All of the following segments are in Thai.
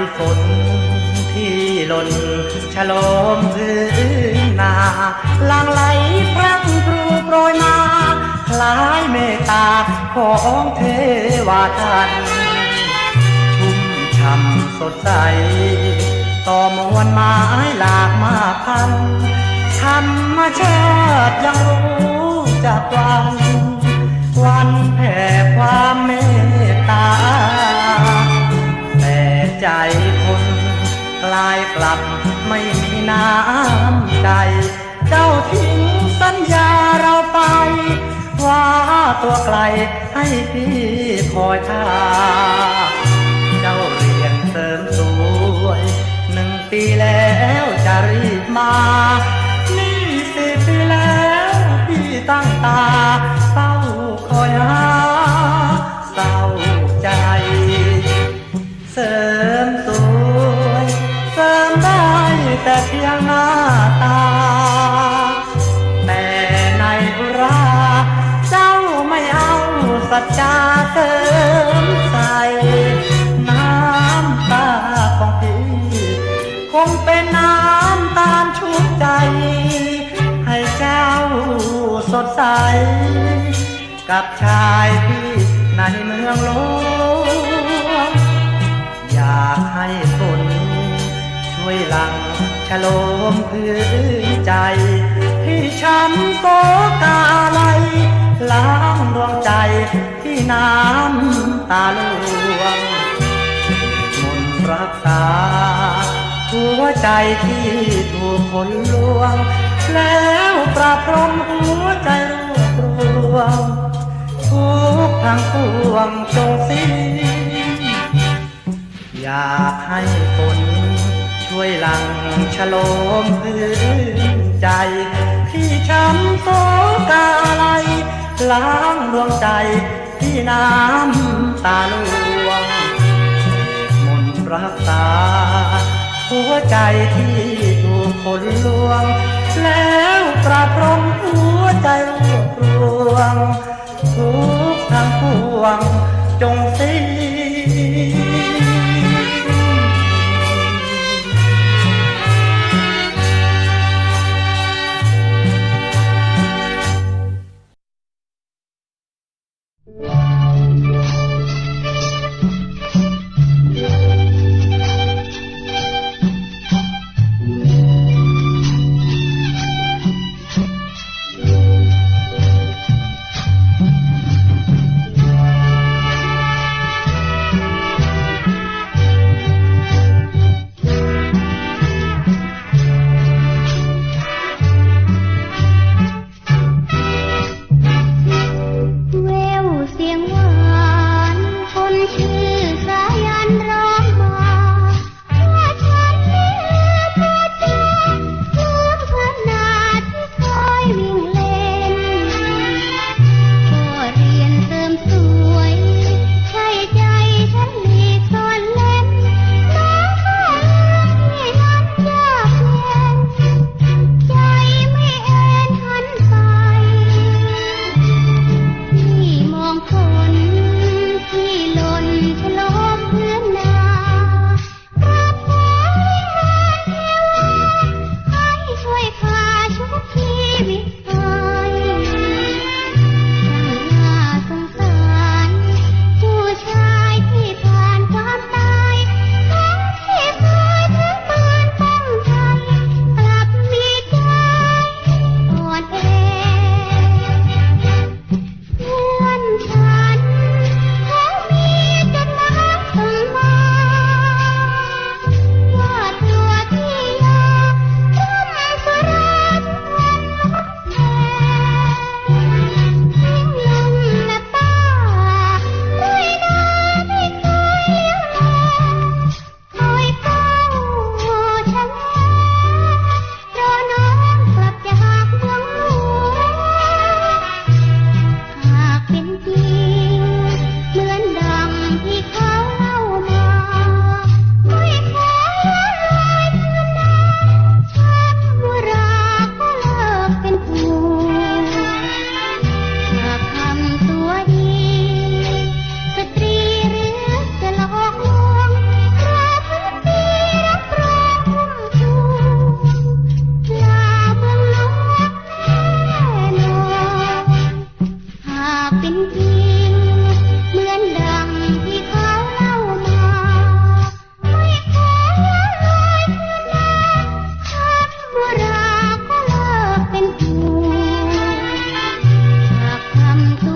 ายฝนที่หล่นฉลมพื้นนาลังไหลพรั่งพรูโปรยมาคล้ายเมตตาของเทวาทันชุ่มช่ำสดใส ต่อมวลไม้หลากมาพันธรรมชาติยังรู้จักวัน วันแผ่ความเมต กลับไม่มีน้ำใจ เจ้าทิ้งสัญญาเราไป ว่าตัวไกลให้พี่คอยท่าเจ้าเรียนเสริมสวย หนึ่งปีแล้วจะรีบมา แต่เพียงหน้าตา แต่ในุราเจ้าไม่เอาสัจจาเสริมใส่น้ำตาของพี่ คงเป็นน้ำตาลชุบใจ ให้เจ้าสดใส กับชายที่ในเมืองหลวงอยากให้ ลังฉโลมพื้นใจ ที่ช้ำโศกาไรล้างดวงใจที่น้ำตาลวงมนต์รักษา หัวใจที่ถูกคนลวง แล้วประพรมหัวใจรวบรวมทุกทางปวงจงสิ้นอยากให้คน ช่วยหลังฉลมพื้นใจที่ช้ำโศกาอะไรล้างดวงใจที่น้ำตาลวง มนตรักษา หัวใจที่ถูกคนลวง แล้วประพรมหัวใจรวบรวมทุกทางปวงจงสิ้น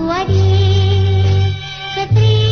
वरी सत्री